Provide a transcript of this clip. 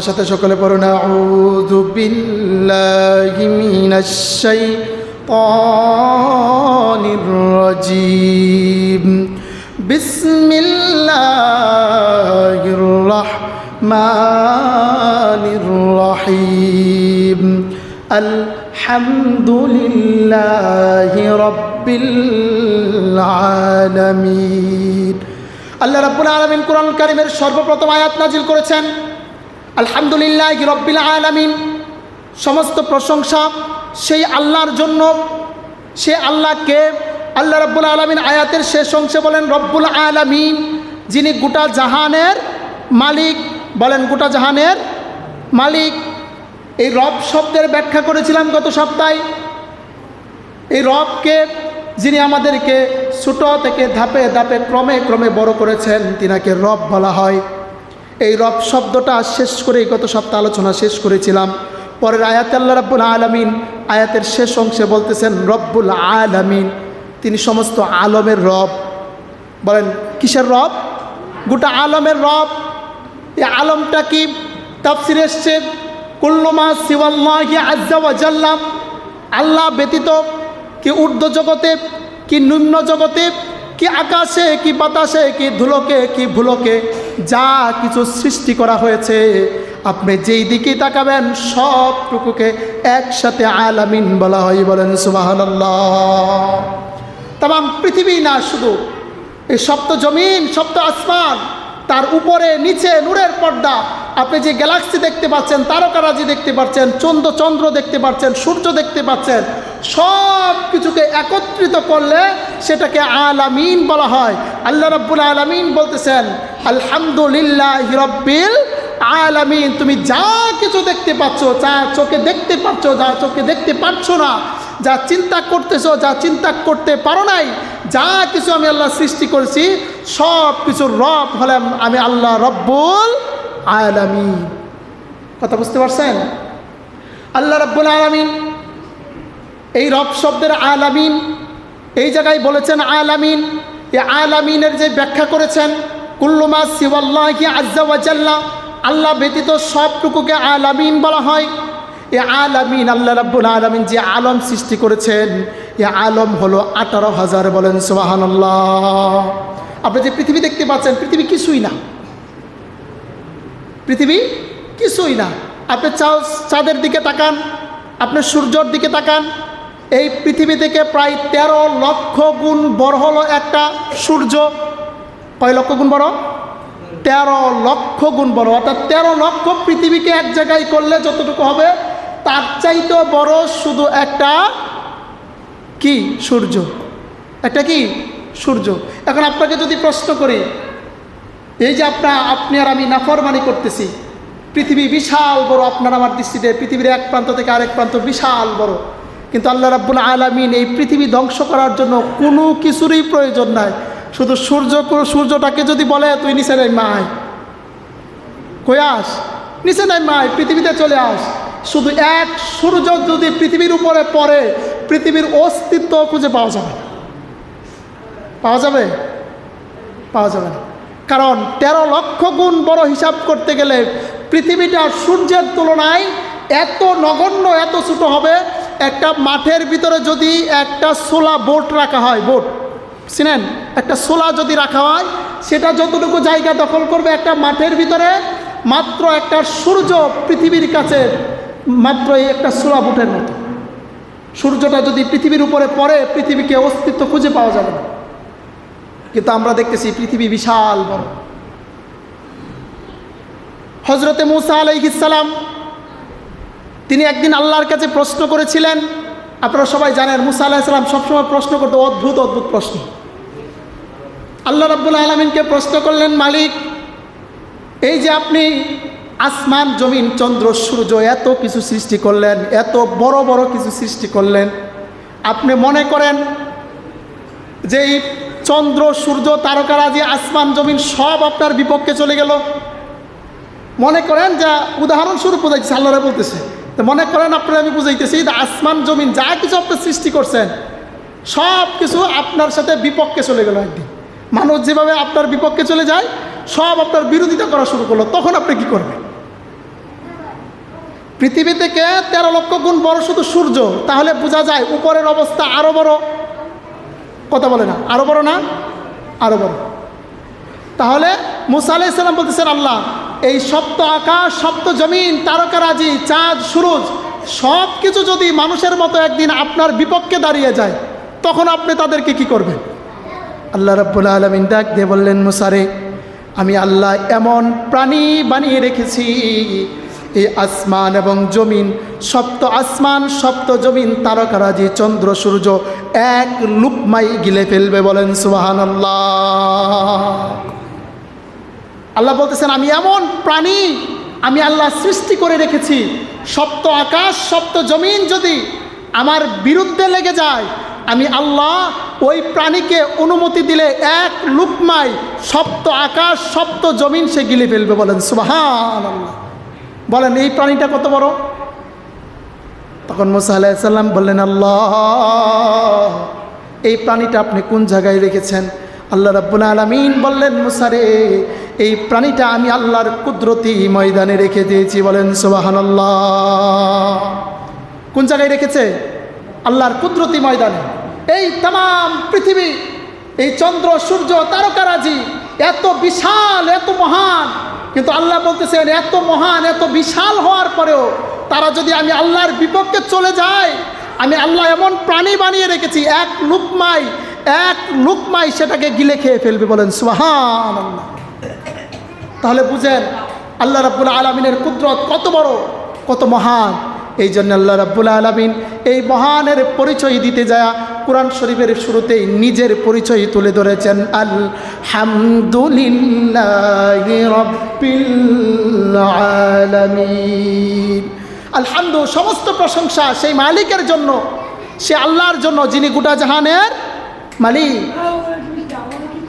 সাথে সকলে পড়ুন আউযু বিল্লাহি মিনাশ শাইতানির রাজিম। বিসমিল্লাহির আলামিন। আল্লাহ রাব্বুল আলামিন কোরআন কারীমের সর্বপ্রথম আয়াত নাজিল করেছেন। আলহামদুলিল্লাহ রব্বিল আলামিন। সমস্ত প্রশংসা সেই আল্লাহর জন্য। সে আল্লাহকে আল্লাহ রব্বুল আলমিন আয়াতের শেষ অংশে বলেন, রব্বুল আলামিন যিনি গোটা জাহানের মালিক। বলেন, গোটা জাহানের মালিক। এই রব শব্দের ব্যাখ্যা করেছিলাম গত সপ্তাহে। এই রবকে যিনি আমাদেরকে ছোট থেকে ধাপে ধাপে ক্রমে ক্রমে বড় করেছেন, তিনাকে রব বলা হয়। এই রব শব্দটা শেষ করে গত সপ্তাহ আলোচনা শেষ করেছিলাম। পরের আয়াত আল্লাহ রব্বুল আলমিন আয়াতের শেষ অংশে বলতেছেন, রব্বুল আলমিন। তিনি সমস্ত আলমের রব। বলেন, কিসের রব? গোটা আলমের রব। এই আলমটা কি? তাফসির এসছে কুল্লমা ওয়াজাল্লাম আল্লাহ ব্যতীত কি ঊর্ধ্ব জগতে, কি নিম্ন জগতে, কি আকাশে, কি বাতাসে, কি ধুলোকে, কি ভুলোকে যা কিছু সৃষ্টি করা হয়েছে, আপনি যেই দিকে তাকাবেন, সবটুকুকে একসাথে আলামিন বলা হয় বলেন সুবাহান্লাহ তাম, পৃথিবী না শুধু, এই সপ্ত জমিন, সপ্ত আসমান, তার উপরে, নিচে, নূরের পর্দা, আপনি যে গ্যালাক্সি দেখতে পাচ্ছেন, তারকারাজি দেখতে পাচ্ছেন, চন্দ্র চন্দ্র দেখতে পাচ্ছেন, সূর্য দেখতে পাচ্ছেন সব কিছুকে একত্রিত করলে সেটাকে আলামিন বলা হয়। আল্লাহ রব্বুল আলামিন বলতেছেন আলহামদুলিল্লাহ রব্বিল আলামিন। তুমি যা কিছু দেখতে পাচ্ছ, যা চোখে দেখতে পাচ্ছ, যা চোখে দেখতে পাচ্ছ না, যা চিন্তা করতেছো, যা চিন্তা করতে পারো নাই, যা কিছু আমি আল্লাহ সৃষ্টি করেছি, সব কিছুর রব হলাম আমি আল্লাহ রব্বুল আলামিন। কথা বুঝতে পারছেন? আল্লাহ রব্বুল আলামিন এই রব শব্দের আলামিন, এই জায়গায় বলেছেন আলামিন, এই আলামিনের যে ব্যাখ্যা করেছেন কুল্লুমা শিবাল্লাহি আজ্জা ওয়াজাল্লাহ আল্লাহ ব্যতীত সবটুকুকে আলামিন বলা হয়। এ আলামিন আল্লাহ রাব্বুল আলামিন যে আলম সৃষ্টি করেছেন, এ আলম হলো আঠারো হাজার বলেন সুবহানাল্লাহ। আপনি যে পৃথিবী দেখতে পাচ্ছেন, পৃথিবী কিছুই না। পৃথিবী কিছুই না। আপনি চাঁদের দিকে তাকান, আপনি সূর্যর দিকে তাকান, এই পৃথিবী থেকে প্রায় ১৩ লক্ষ গুণ বড় হলো একটা সূর্য। কয় লক্ষ গুণ বড়? তেরো লক্ষ গুণ বড়। অর্থাৎ তেরো লক্ষ পৃথিবীকে এক জায়গায় করলে যতটুকু হবে, তার চাইতেও বড় শুধু একটা কি? সূর্য। একটা কি? সূর্য। এখন আপনাকে যদি প্রশ্ন করি, এই যে আপনার আপনি আর আমি নাফরমানি করতেছি, পৃথিবী বিশাল বড়, আপনার আমার দৃষ্টিতে পৃথিবীর এক প্রান্ত থেকে আরেক প্রান্ত বিশাল বড়। কিন্তু আল্লাহ রাব্বুল আলমিন এই পৃথিবী ধ্বংস করার জন্য কোনো কিছুরই প্রয়োজন নাই। শুধু সূর্য সূর্যটাকে যদি বলে, তুই নিচে নাই মায় কই আস? নিচে নাই মায় পৃথিবীতে চলে আস। শুধু এক সূর্য যদি পৃথিবীর উপরে পড়ে, পৃথিবীর অস্তিত্ব খুঁজে পাওয়া যাবে পাওয়া যাবে? পাওয়া যাবে না। কারণ তেরো লক্ষ গুণ বড় হিসাব করতে গেলে পৃথিবীটা সূর্যের তুলনায় এত নগণ্য, এত ছোট হবে। একটা মাঠের ভিতরে যদি একটা সোলা বোট রাখা হয়, বোট। চিনেন একটা সোলা যদি রাখা হয়, সেটা যতটুকু জায়গা দখল করবে একটা মাঠের ভিতরে, মাত্র একটা সূর্য পৃথিবীর কাছে, মাত্র এই একটা সোলা বোটের মতো। সূর্যটা যদি পৃথিবীর উপরে পড়ে, পৃথিবীকে অস্তিত্ব খুঁজে পাওয়া যাবে না। কিন্তু আমরা দেখতেছি পৃথিবী বিশাল বড়। হজরতে মুসা আলাইহিসালাম তিনি একদিন আল্লাহর কাছে প্রশ্ন করেছিলেন। আপনারা সবাই জানেন, মুসা আলাহিসাল্লাম সবসময় প্রশ্ন করতে, অদ্ভুত অদ্ভুত প্রশ্ন। আল্লাহ রাব্বুল আলমিনকে প্রশ্ন করলেন, মালিক, এই যে আপনি আসমান, জমিন, চন্দ্র, সূর্য এত কিছু সৃষ্টি করলেন, এত বড় বড় কিছু সৃষ্টি করলেন, আপনি মনে করেন যে এই চন্দ্র, সূর্য তারকারাজি আসমান, জমিন সব আপনার বিপক্ষে চলে গেল? মনে করেন যা উদাহরণস্বরূপ বোঝাইছে আল্লাহরা বলতেছে, তো মনে করেন আপনার আমি বুঝাইতেছি আসমান, জমিন যা কিছু আপনি সৃষ্টি করছেন সব কিছু আপনার সাথে বিপক্ষে চলে গেল একদিন। মানুষ যেভাবে আপনার বিপক্ষে চলে যায়, সব আপনার বিরোধিতা করা শুরু করল, তখন আপনি কি করবেন? পৃথিবী থেকে তেরো লক্ষ গুণ বড় শুধু সূর্য? তাহলে বোঝা যায় উপরের অবস্থা আরও বড়। কথা বলে না আরও বড় না? আরও বড়। তাহলে মুসা আলাইসাল্লাম বলতেছেন, আল্লাহ, এই সপ্ত আকাশ, সপ্ত জমিন, তারকারাজি, চাঁদ, সুরজ সব কিছু যদি মানুষের মতো একদিন আপনার বিপক্ষে দাঁড়িয়ে যায়, তখন আপনি তাদেরকে কি করবেন? আল্লাহ রব্বুল আলমিন ডাক দিয়ে বললেন, মুসারে, আমি আল্লাহ এমন প্রাণী বানিয়ে রেখেছি। এই আসমান এবং জমিন, সপ্ত আসমান, সপ্ত জমিন তারকারাজি চন্দ্র, সূর্য, এক লুকমাই গিলে ফেলবে বলেন সুবাহান আল্লাহ বলতেছেন, আমি এমন প্রাণী আমি আল্লাহ সৃষ্টি করে রেখেছি। সপ্ত আকাশ, সপ্ত জমিন যদি আমার বিরুদ্ধে লেগে যায়, আমি আল্লাহ ওই প্রাণীকে অনুমতি দিলে এক লুকমাই সপ্ত আকাশ, সপ্ত জমিন সে গিলে ফেলবে বলেন সুবাহান বলেন, এই প্রাণীটা কত বড়? তখন মুসা আলাইসাল্লাম বললেন, আল্লাহ, এই প্রাণীটা আপনি কোন জায়গায় রেখেছেন? আল্লাহ রাব্বুল আলমিন বললেন মুসারে এই প্রাণীটা আমি আল্লাহর কুদরতি ময়দানে রেখে দিয়েছি বলেন সুবাহান আল্লাহ কোন জায়গায় রেখেছে? আল্লাহর কুদরতি ময়দানে। এই তাম পৃথিবী, এই চন্দ্র, সূর্য, তারকারাজি এত বিশাল, এত মহান। কিন্তু আল্লাহ বলতেছেন, এত মহান, এত বিশাল হওয়ার পরেও তারা যদি আমি আল্লাহর বিপক্ষে চলে যায় আমি আল্লাহ এমন প্রাণী বানিয়ে রেখেছি, এক লুকমাই এক লুকমাই সেটাকে গিলে খেয়ে ফেলবে বলেন সুহান তাহলে বুঝেন, আল্লাহ রাব্বুল আলমিনের কুদরত কত বড়, কত মহান। এই জন্য আল্লাহ রাব্বুল আলমিন এই মহানের পরিচয় দিতে যায় কোরআন শরীফের শুরুতেই নিজের পরিচয় তুলে ধরেছেন আল হামদুলিল্লাহ আলহামদু, সমস্ত প্রশংসা সেই মালিকের জন্য, সে আল্লাহর জন্য যিনি গোটা জাহানের মালিক।